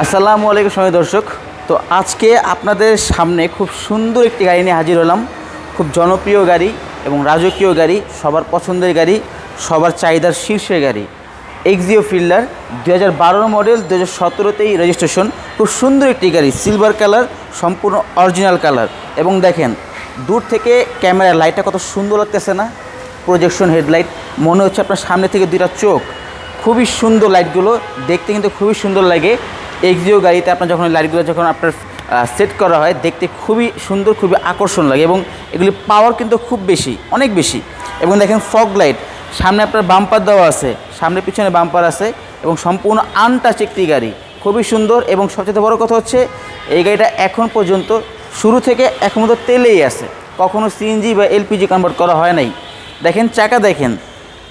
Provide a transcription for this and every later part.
আসসালামু আলাইকুম সময় দর্শক। তো আজকে আপনাদের সামনে খুব সুন্দর একটি গাড়ি নিয়ে হাজির হলাম। খুব জনপ্রিয় গাড়ি এবং রাজকীয় গাড়ি, সবার পছন্দের গাড়ি, সবার চাহিদার শীর্ষের গাড়ি। এক্সিও ফিল্ডার দু হাজার মডেল দু হাজার সতেরোতেই রেজিস্ট্রেশন খুব সুন্দর একটি গাড়ি সিলভার কালার সম্পূর্ণ অরিজিনাল কালার এবং দেখেন, দূর থেকে ক্যামেরার লাইটটা কত সুন্দর লাগতেছে না? প্রজেকশন হেডলাইট মনে হচ্ছে আপনার সামনে থেকে দুইটা চোখ। খুবই সুন্দর লাইটগুলো দেখতে কিন্তু খুবই সুন্দর লাগে। এক্সিও গাড়িতে আপনার যখন লাইটগুলো যখন আপনার সেট করা হয়, দেখতে খুবই সুন্দর, খুবই আকর্ষণ লাগে এবং এগুলি পাওয়ার কিন্তু খুব বেশি, অনেক বেশি। এবং দেখেন ফগ লাইট সামনে আপনার বাম্পার দেওয়া আছে, সামনে পিছনে বাম্পার আছে এবং সম্পূর্ণ আনটাচ একটি গাড়ি, খুবই সুন্দর এবং সবচেয়ে বড় কথা হচ্ছে, এই গাড়িটা এখন পর্যন্ত শুরু থেকে এখন তো তেলেই আছে, কখনো সিএনজি বা এলপিজি কনভার্ট করা হয় নাই। দেখেন চাকা দেখেন,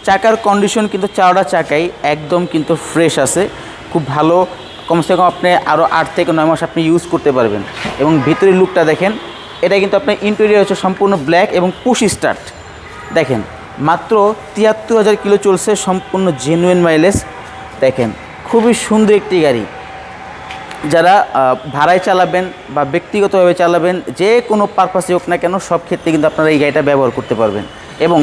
চাকার কন্ডিশন কিন্তু চারটা চাকাই একদম কিন্তু ফ্রেশ আছে, খুব ভালো কমসে কম আপনি আরও আট থেকে নয় মাস আপনি ইউজ করতে পারবেন। এবং ভিতরের লুকটা দেখেন, এটা কিন্তু আপনার ইন্টেরিয়র হচ্ছে সম্পূর্ণ ব্ল্যাক এবং পুশ স্টার্ট দেখেন, মাত্র তিয়াত্তর হাজার কিলো চলছে সম্পূর্ণ জেনুইন মাইলেজ দেখেন, খুবই সুন্দর একটি গাড়ি। যারা ভাড়ায় চালাবেন বা ব্যক্তিগতভাবে চালাবেন, যে কোনো পারপাসে হোক না কেন, সব ক্ষেত্রে কিন্তু আপনারা এই গাড়িটা ব্যবহার করতে পারবেন। এবং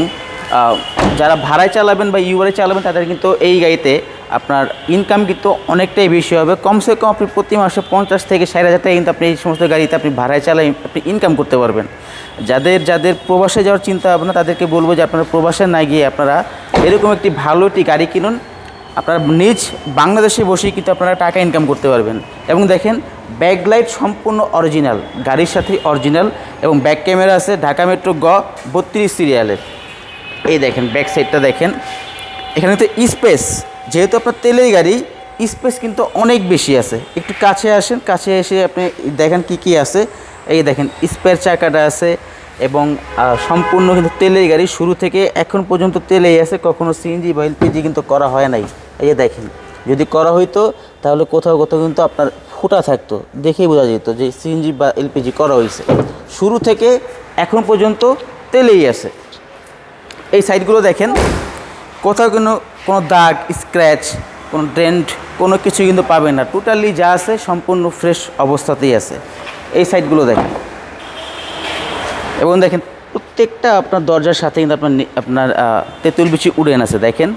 যারা ভাড়ায় চালাবেন বা ইউবারে চালাবেন, তাদের কিন্তু এই গাড়িতে আপনার ইনকাম কিন্তু অনেকটাই বেশি হবে। কমসে কম আপনি প্রতি মাসে পঞ্চাশ থেকে ষাট হাজার টাকা কিন্তু আপনি এই সমস্ত গাড়িতে আপনি ভাড়ায় চালাই আপনি ইনকাম করতে পারবেন। যাদের যাদের প্রবাসে যাওয়ার চিন্তা ভাবনা, তাদেরকে বলব যে আপনারা প্রবাসে না গিয়ে আপনারা এরকম একটি ভালো একটি গাড়ি কিনুন। আপনার নিজ বাংলাদেশে বসেই কিন্তু আপনারা টাকা ইনকাম করতে পারবেন। এবং দেখেন ব্যাকলাইট সম্পূর্ণ অরিজিনাল গাড়ির সাথে অরিজিনাল এবং ব্যাক ক্যামেরা আছে, ঢাকা মেট্রো গ, বত্রিশ সিরিয়ালের এই দেখেন ব্যাক সাইডটা দেখেন। এখানে তো স্পেস যেহেতু আপনার তেলের গাড়ি স্পেস কিন্তু অনেক বেশি আছে। একটু কাছে আসেন, কাছে এসে আপনি দেখেন কি কি আছে। এই দেখেন স্পেয়ার চাকাটা আছে এবং সম্পূর্ণ কিন্তু তেলের গাড়ি। শুরু থেকে এখন পর্যন্ত তেলেই আছে, কখনো সিএনজি বা এলপিজি কিন্তু করা হয় নাই। এই দেখেন, যদি করা হইতো, তাহলে কোথাও কোথাও কিন্তু আপনার ফুটা থাকতো। দেখেই বোঝা যেত যে সিএনজি বা এলপিজি করা হয়েছে শুরু থেকে এখন পর্যন্ত তেলেই আছে। এই সাইডগুলো দেখেন কোথাও কোনো কোনো দাগ স্ক্র্যাচ কোনো ড্রেন্ট কোনো কিছু কিন্তু পাবেন না। টোটালি যা আছে সম্পূর্ণ ফ্রেশ অবস্থাতেই আছে। এই সাইডগুলো দেখেন। এবং দেখেন, প্রত্যেকটা আপনার দরজার সাথে কিন্তু আপনার আপনার তেঁতুল বিচি উড়েন আছে। দেখেন,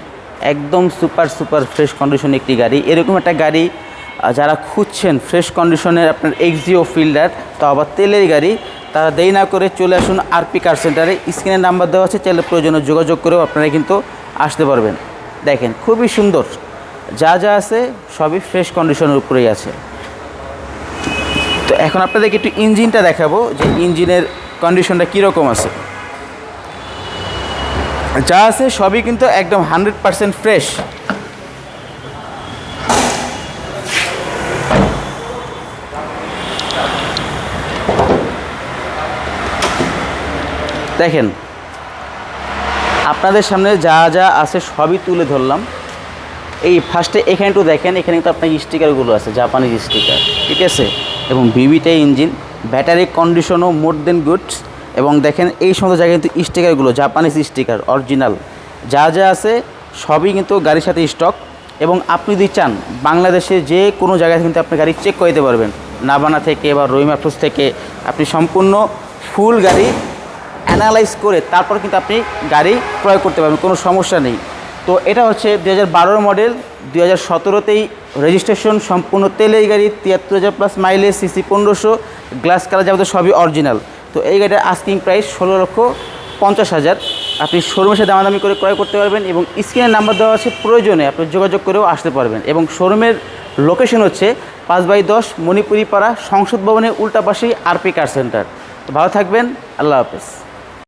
একদম সুপার সুপার ফ্রেশ কন্ডিশন একটি গাড়ি। এরকম একটা গাড়ি যারা খুঁজছেন ফ্রেশ কন্ডিশনের আপনার এক্সিও ফিল্ডার তো আবার তেলের গাড়ি তারা দেরি না করে চলে আসুন আরপি কার সেন্টারে স্ক্রিনের নাম্বার দেওয়া আছে, চাইলে প্রয়োজনে যোগাযোগ করেও আপনারা কিন্তু আসতে পারবেন। দেখেন, খুবই সুন্দর। যা যা আছে, সবই ফ্রেশ কন্ডিশনের উপরেই আছে। তো এখন আপনাদেরকে একটু ইঞ্জিনটা দেখাবো, যে ইঞ্জিনের কন্ডিশনটা কীরকম আছে। যা আছে, সবই কিন্তু একদম হান্ড্রেড পারসেন্ট ফ্রেশ দেখেন, আপনাদের সামনে যা যা আছে সবই তুলে ধরলাম। এই ফার্স্টে এখানে একটু দেখেন, এখানে কিন্তু আপনার স্টিকারগুলো আছে জাপানিজ স্টিকার ঠিক আছে? এবং ভিভিটাই ইঞ্জিন ব্যাটারি কন্ডিশনও মোর দেন গুডস এবং দেখেন, এই সমস্ত জায়গায় কিন্তু স্টিকারগুলো জাপানিজ স্টিকার অরিজিনাল যা যা আছে, সবই কিন্তু গাড়ির সাথে স্টক এবং আপনি যদি চান, বাংলাদেশে যে কোনো জায়গায় কিন্তু আপনি গাড়ি চেক করে দিতে পারবেন। নাবানা থেকে বা রহিম আফরোজ থেকে, আপনি সম্পূর্ণ ফুল গাড়ি অ্যানালাইজ করে তারপর কিন্তু আপনি গাড়ি ক্রয় করতে পারবেন, কোনো সমস্যা নেই। তো এটা হচ্ছে দু হাজার মডেল দু হাজার সতেরোতেই রেজিস্ট্রেশন সম্পূর্ণ তেলে এই গাড়ি, তিয়াত্তর হাজার প্লাস মাইলেজ সিসি পনেরোশো গ্লাস কালার যাবতীয় সবই অরিজিনাল তো এই গাড়িটার আস্কিং প্রাইস ষোলো লক্ষ পঞ্চাশ হাজার। আপনি শোরুমের সাথে দামাদামি করে ক্রয় করতে পারবেন এবং স্ক্রিনের নাম্বার দেওয়া আছে প্রয়োজনে, আপনি যোগাযোগ করেও আসতে পারবেন। এবং শোরুমের লোকেশন হচ্ছে পাঁচ বাই দশ মণিপুরি পাড়া সংসদ ভবনের উল্টা পাশেই আরপি কার সেন্টার তো ভালো থাকবেন, আল্লাহ হাফেজ।